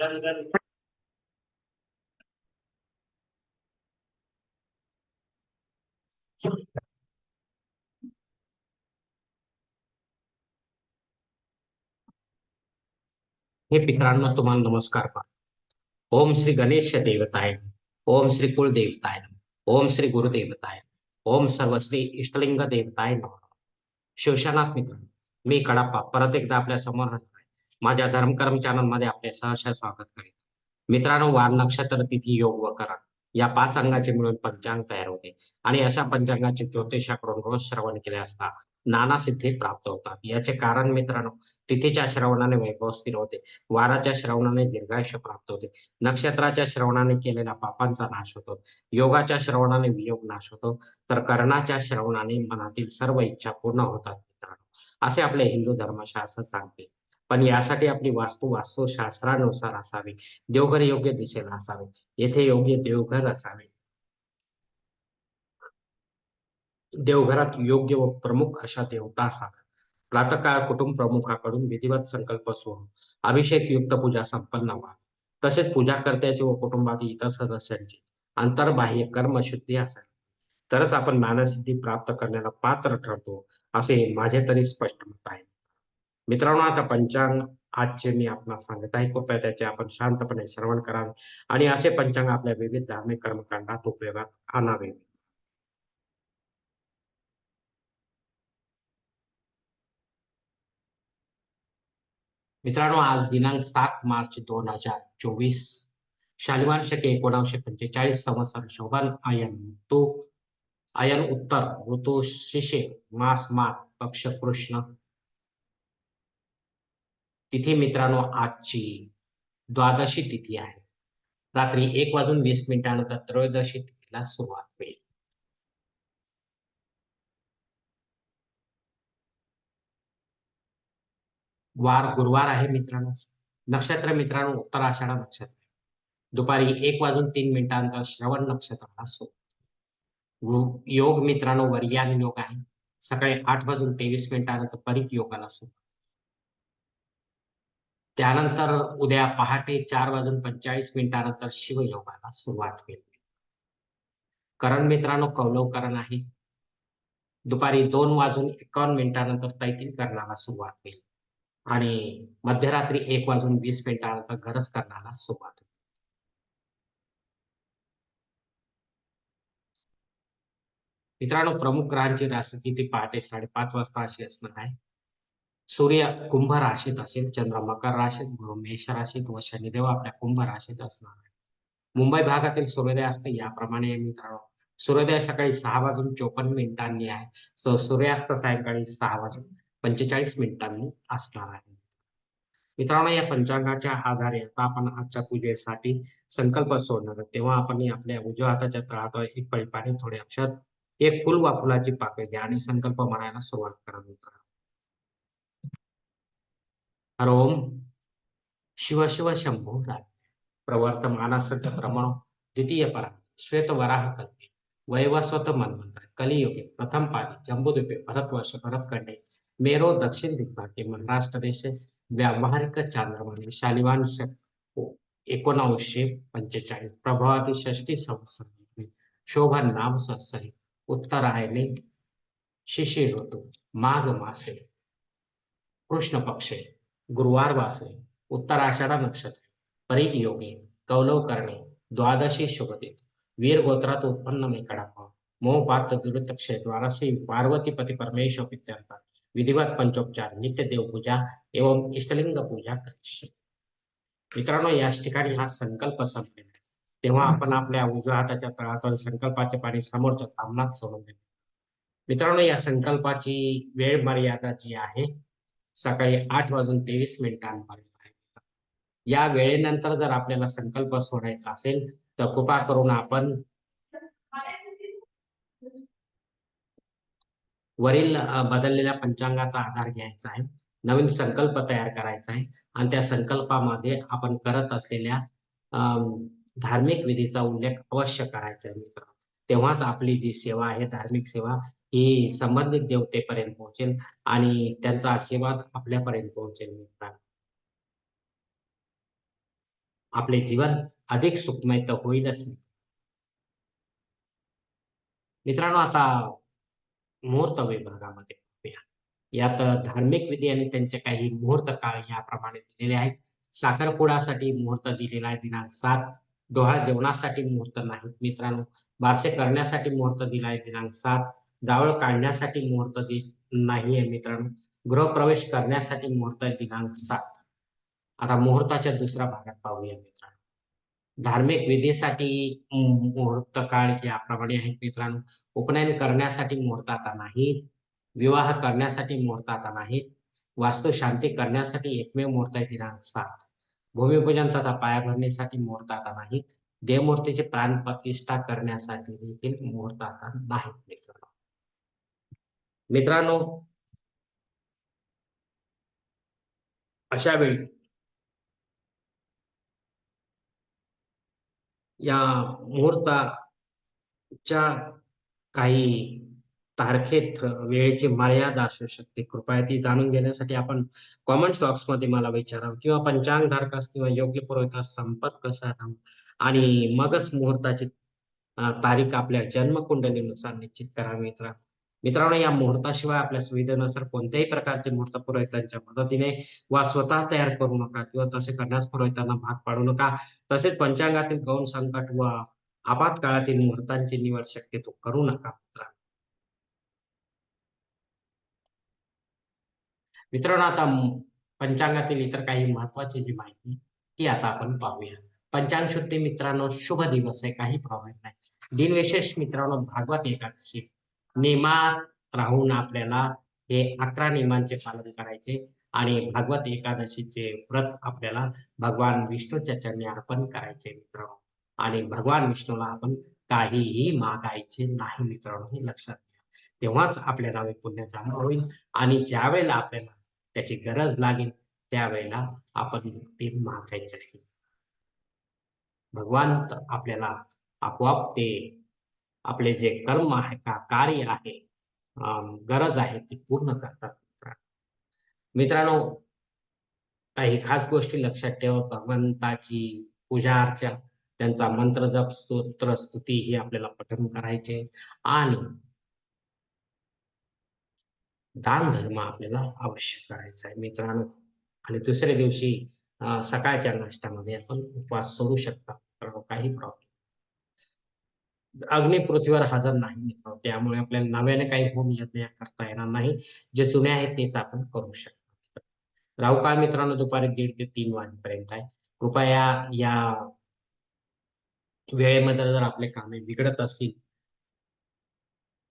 हे मित्रांनो तुम्हाला नमस्कार ओम श्री गणेश देवताय ओम श्री कुलदेवताय ओम श्री गुरुदेवताय ओम सर्व श्री इष्टलिंग देवताय नमः. शिवशनाथ मित्र मी कडाप्पा परत एकदा आपल्यासमोर माझ्या धर्मकर्म चॅनलमध्ये आपले सहर्ष स्वागत करेन मित्रांनो वार नक्षत्र तिथी योग व करा या पाच अंगाचे मिळून पंचांग तयार होते. आणि अशा पंचांगाचे ज्योतिषाकडून रोज श्रवण केले असता नाना सिद्धी प्राप्त होतात. याचे कारण मित्रांनो तिथीच्या श्रवणाने वैभव स्थिर होते. वाराच्या श्रवणाने दीर्घायुष्य प्राप्त होते. नक्षत्राच्या श्रवणाने केलेल्या पापांचा नाश होतो. योगाच्या श्रवणाने वियोग नाश होतो. तर कर्णाच्या श्रवणाने मनातील सर्व इच्छा पूर्ण होतात मित्रांनो. असे आपले हिंदू धर्मशास्त्र सांगते. पण यासाठी आपली वास्तू वास्तुशास्त्रानुसार असावी. देवघर योग्य दिशेला असावे. येथे योग्य देवघर असावे. देवघरात योग्य व प्रमुख अशा देवता असाव्या प्रातकाळ कुटुंब प्रमुखाकडून विधिवत संकल्प सोडून अभिषेक युक्त पूजा संपन्न व्हावी तसेच पूजा कर्त्याची व कुटुंबातील इतर सदस्यांची अंतर्बाह्य कर्मशुद्धी असावी. तरच आपण ज्ञानसिद्धी प्राप्त करण्याला पात्र ठरतो असे माझे तरी स्पष्ट मत आहे. मित्रांनो आता पंचांग आजचे मी आपणास सांगत आहे. कृपया त्याचे आपण शांतपणे श्रवण करावे आणि असे पंचांग आपल्या विविध धार्मिक कर्मकांडात उपयोगात आणावे. मित्रांनो आज दिनांक सात मार्च दोन हजार चोवीस शालिवान शके एकोणाशे पंचेचाळीस संवत्सर शोभन आयन तो आयन उत्तर ऋतू शिशे मास मात पक्ष कृष्ण तिथे मित्रांनो आजची द्वादशी तिथी आहे. रात्री एक वाजून वीस मिनिटानंतर त्रयोदशी तिथीला सुरुवात होईल. वार गुरुवार आहे मित्रांनो. नक्षत्र मित्रांनो उत्तर आषाढा नक्षत्र. दुपारी एक वाजून तीन मिनिटांनंतर श्रवण नक्षत्राला सुरू योग मित्रांनो वर्यान योग आहे. सकाळी आठ वाजून तेवीस मिनिटानंतर परीख योगाला सुरू त्यानंतर उद्या पहाटे चार वाजून पंचेचाळीस मिनिटानंतर शिवयोगाला सुरुवात होईल. करण मित्रांनो कौलव करण आहे. दुपारी दोन वाजून एकावन्न मिनिटानंतर तैतीन करणाला सुरुवात होईल. आणि मध्यरात्री एक वाजून वीस मिनिटानंतर गरज करण्याला सुरुवात होईल. मित्रांनो प्रमुख ग्रहांची राजस्थिती पहाटे साडेपाच वाजता अशी असणार आहे. सूर्य कुंभ राशीत असेल चंद्र मकर राशीत गुरु मेष राशीत व शनिदेव आपल्या कुंभ राशीत असणार आहे मुंबई भागातील सूर्योदय असते याप्रमाणे मित्रांनो सूर्योदय सकाळी सहा वाजून चोपन्न मिनिटांनी आहे. सो सूर्यास्त सायंकाळी सहा वाजून पंचेचाळीस मिनिटांनी असणार आहे. मित्रांनो या पंचांगाच्या आधारे आता आपण आजच्या पूजेसाठी संकल्प सोडणार आहोत. तेव्हा आपण आपल्या उजव्या हाताच्या तळात एक पळी पाणी थोडे अक्षर एक फुल वा फुलाची पाकळी घ्या आणि संकल्प म्हणायला सुरुवात करा मित्रांनो. हरोम शिव शिव शंभो राज प्रवर्तमानस्य प्रमाण द्वितीय परा श्वेत वराह कल्पे। वैवस्वत मनमंत्र कलियुगे प्रथम पादी जम्बुद्वीपे भरतवर्ष भरतखंडे मेरो दक्षिण दिग्भागे महाराष्ट्र देश व्यावहारिक चांद्रमान शालिवान शक एकोणावीसशे पंचेचाळीस प्रभावाती षष्टी संवत्सर शोभन नाम संवत्सरी उत्तरायणे शिशिर ऋतू माघ मासे कृष्ण पक्षे। गुरुवार वासरे उत्तराषाढा नक्षत्र परीक योगे कौलव करणे द्वादशी शुभते वीर गोत्रात उत्पन्न मे कडापा मोह पात्र दुरित द्वारसी पार्वती पती परमेश्वर पित्यर्थ विधिवत पंचोपचार नित्य देवपूजा एवं इष्टलिंग पूजा करायची मित्रांनो याच ठिकाणी हा संकल्प संपलेला तेव्हा आपण आपल्या उजव्या हाताच्या तळातून संकल्पाचे पाणी समोरच्या तामनात सोडून देतो मित्रांनो या संकल्पाची वेळ मर्यादा जी आहे सकाळी आठ वाजून तेवीस मिनिटांपर्यंत या वेळेनंतर जर आपल्याला संकल्प सोडायचा असेल तर कृपा करून आपण वरील बदललेल्या पंचांगाचा आधार घ्यायचा आहे. नवीन संकल्प तयार करायचा आहे. आणि त्या संकल्पामध्ये आपण करत असलेल्या धार्मिक विधीचा उल्लेख अवश्य करायचा आहे मित्र तेव्हाच आपली जी सेवा आहे धार्मिक सेवा ही संबंधित देवतेपर्यंत पोहोचेल आणि त्यांचा आशीर्वाद आपल्यापर्यंत पोहोचेल मित्रांनो. आपले जीवन अधिक सुखमय तर होईलच. मित्रांनो आता मुहूर्त विभागामध्ये पाहूया. यात धार्मिक विधी आणि त्यांचे काही मुहूर्त काळ याप्रमाणे दिलेले आहेत. साखरपुडासाठी मुहूर्त दिलेला आहे. दिनांक सात डोहाळ जेवणासाठी मुहूर्त नाहीत मित्रांनो. बारसे करण्यासाठी मुहूर्त दिला आहे. दिनांक सात जावळ काढण्यासाठी मुहूर्त दिन नाहीये मित्रांनो. गृहप्रवेश करण्यासाठी मुहूर्त आहे दिनांक सात. आता मुहूर्ताच्या दुसऱ्या भागात पाहूया मित्रांनो. धार्मिक विधीसाठी मुहूर्त काळ याप्रमाणे आहेत मित्रांनो. उपनयन करण्यासाठी मुहूर्त आता नाही विवाह करण्यासाठी मुहूर्त आता नाहीत. वास्तू शांती करण्यासाठी एकमेव मुहूर्त आहे दिनांक सात. भूमिपूजन तथा पायाभरणीसाठी मुहूर्त आता नाहीत. देवमूर्तीची प्राणप्रतिष्ठा करण्यासाठी देखील मुहूर्त आता नाहीत मित्रांनो. मित्रांनो अशा वेळी या मुहूर्ताच्या काही तारखेत वेळेची मर्यादा असू शकते. कृपया ती जाणून घेण्यासाठी आपण कॉमेंट बॉक्समध्ये मला विचारावं किंवा पंचांग धारकास किंवा योग्य पुरवठा संपर्क साधावा आणि मगच मुहूर्ताची तारीख आपल्या जन्मकुंडलीनुसार निश्चित करावी मित्रांनो. मित्रांनो या मुहूर्ताशिवाय आपल्या सुविधेनुसार कोणत्याही प्रकारचे मुहूर्त पुरोहितांच्या मदतीने वा स्वतः तयार करू नका किंवा तसे करण्यास पुरोहितांना भाग पाडू नका. तसेच पंचांगातील गौण संकट व आपातकाळातील मुहूर्तांची निवड शक्यतो करू नका मित्रांनो. मित्रांनो आता पंचांगातील इतर काही महत्वाची जी माहिती ती आता आपण पाहूया. पंचांग शुद्धी मित्रांनो शुभ दिवस आहे काही प्रॉब्लेम नाही. दिनविशेष मित्रांनो भागवत एकादशी. नियमात राहून आपल्याला हे अकरा नियमांचे पालन करायचे आणि भागवत एकादशीचे व्रत आपल्याला भगवान विष्णूच्या चरणी अर्पण करायचे मित्रांनो. आणि भगवान विष्णूला आपण काहीही मागायचे नाही मित्रांनो हे लक्षात घ्या. तेव्हाच आपल्याला पुण्य जमा होईल आणि ज्या वेळेला आपल्याला त्याची गरज लागेल त्यावेळेला आपण ते मागायचे. भगवान आपल्याला आपोआप ते आपले जे कर्म आहे का कार्य आहे गरज आहे ती पूर्ण करतात मित्रांनो. काही खास गोष्टी लक्षात ठेवा. भगवंताची पूजा अर्चा त्यांचा मंत्र जप स्तोत्र स्तुती ही आपल्याला पठन करायचे. आणि दान धर्म आपल्याला आवश्यक करायचा आहे मित्रांनो. आणि दुसऱ्या दिवशी सकाळच्या नाश्त्यामध्ये आपण उपवास सोडू शकता. काही प्रॉब्लेम अग्नी पृथ्वीवर हजर नाही मित्र. त्यामुळे आपल्याला नव्याने काही होम यज्ञ करता येणार नाही. जे जुने आहेत तेच आपण करू शकतो. राहू काळ मित्रांनो दुपारी दीड ते तीन वाजेपर्यंत आहे. कृपया या वेळेमध्ये जर आपले कामे बिघडत असतील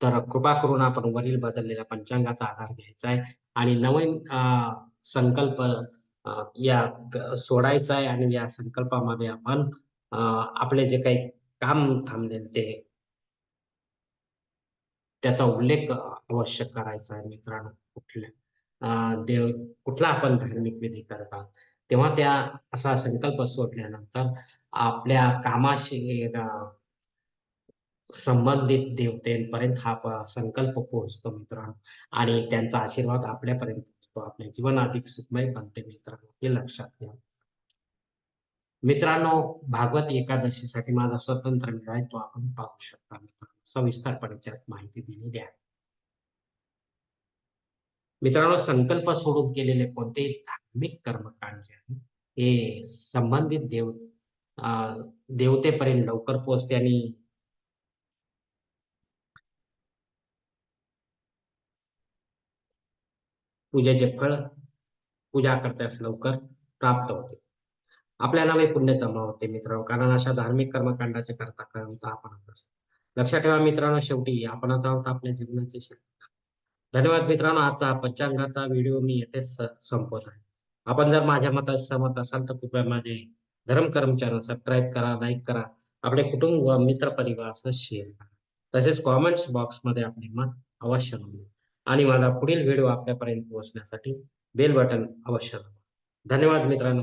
तर कृपा करून आपण वरील बदललेल्या पंचांगाचा आधार घ्यायचा आहे. आणि नवीन संकल्प या सोडायचा आहे. आणि या संकल्पामध्ये आपण आपले जे काही काम थांबलेले ते त्याचा उल्लेख अवश्य करायचा आहे मित्रांनो कुठल्या देव कुठला आपण धार्मिक विधी करतात तेव्हा त्या असा संकल्प सोडल्यानंतर आपल्या कामाशी संबंधित देवतेपर्यंत हा संकल्प पोहोचतो मित्रांनो. आणि त्यांचा आशीर्वाद आपल्यापर्यंत पोहोचतो. आपले जीवन अधिक सुखमय बनते मित्रांनो हे लक्षात घ्या. मित्रांनो भागवत एकादशीसाठी माझा स्वतंत्र व्हिडिओ आहे तो आपण पाहू शकता. मित्रांनो सविस्तरपणे त्यात माहिती दिलेली आहे. मित्रांनो संकल्प सोडून केलेले कोणतेही धार्मिक कर्मकांड जे आहे हे संबंधित देव देवतेपर्यंत लवकर पोहोचते आणि पूजेचे फळ पूजा करतास लवकर प्राप्त होते. आपल्या नावे पुण्य जमा होते मित्रांनो कारण अशा धार्मिक कर्मकांडाचे करता करता आपण असतो लक्षात ठेवा मित्रांनो शेवटी आपण आहोत आपल्या जीवनाचे धन्यवाद मित्रांनो आजचा पंचांगाचा व्हिडिओ मी येथे संपवत आहे आपण जर माझ्या मताशी सहमत असाल तर कृपया माझे धर्म कर्म चॅनल सबस्क्राईब करा लाईक करा. आपले कुटुंब व मित्र परिवार शेअर करा. तसेच कॉमेंट्स बॉक्समध्ये आपले मत अवश्य नोंदवा. आणि माझा पुढील व्हिडिओ आपल्यापर्यंत पोहोचण्यासाठी बेल बटन अवश्य दाबा. धन्यवाद मित्रांनो.